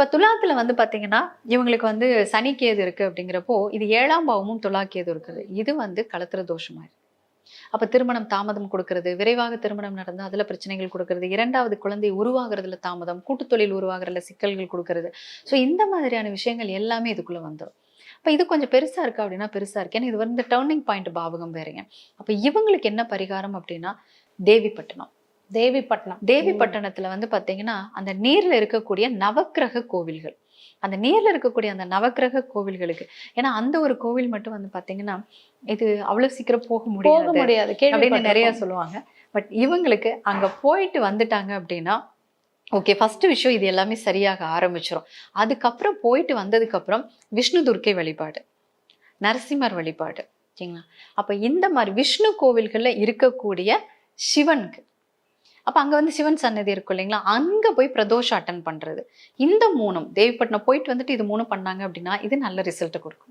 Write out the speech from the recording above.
இப்போ துலாத்துல வந்து பாத்தீங்கன்னா இவங்களுக்கு வந்து சனி கேது இருக்கு அப்படிங்கிறப்போ இது ஏழாம் பாவமும் துலா கேது இருக்குது. இது வந்து களத்திர தோஷமா இருக்குது அப்ப திருமணம் தாமதம் கொடுக்கறது விரைவாக திருமணம் நடந்து அதுல பிரச்சனைகள் கொடுக்கறது இரண்டாவது குழந்தை உருவாகிறதுல தாமதம் கூட்டுத்தொழில் உருவாகிறதுல சிக்கல்கள் கொடுக்கறது. ஸோ இந்த மாதிரியான விஷயங்கள் எல்லாமே இதுக்குள்ள வந்துடும் அப்ப இது கொஞ்சம் பெருசா இருக்கு அப்படின்னா பெருசா இருக்கு. ஏன்னா இது வந்து டேர்னிங் பாயிண்ட் பாவகம் வேறுங்க. அப்ப இவங்களுக்கு என்ன பரிகாரம் அப்படின்னா தேவிப்பட்டினம். தேவிப்பட்டினம். தேவிப்பட்டினத்துல வந்து பாத்தீங்கன்னா அந்த நீர்ல இருக்கக்கூடிய நவக்கிரக கோவில்கள். அந்த நீர்ல இருக்கக்கூடிய அந்த நவக்கிரக கோவில்களுக்கு. ஏன்னா அந்த ஒரு கோவில் மட்டும் வந்து பாத்தீங்கன்னா இது அவ்வளவு சீக்கிரம் போக போக முடியாது. முடியாது அப்படின்னு நிறைய சொல்லுவாங்க. பட் இவங்களுக்கு அங்க போயிட்டு வந்துட்டாங்க அப்படின்னா ஓகே ஃபர்ஸ்ட் விஷயம் இது எல்லாமே சரியாக ஆரம்பிச்சிரும். அதுக்கப்புறம் போயிட்டு வந்ததுக்கு அப்புறம் விஷ்ணு துர்க்கை வழிபாடு. நரசிம்மர் வழிபாடு. சரிங்களா அப்ப இந்த மாதிரி விஷ்ணு கோவில்கள்ல இருக்கக்கூடிய சிவனுக்கு அப்போ அங்கே வந்து சிவன் சன்னதி இருக்கும் இல்லைங்களா? அங்கே போய் பிரதோஷம் அட்டன் பண்ணுறது இந்த மூணும் தேவிப்பட்டினம் போயிட்டு வந்துட்டு இது மூணும் பண்ணாங்க அப்படின்னா இது நல்ல ரிசல்ட்டு கொடுக்கும்.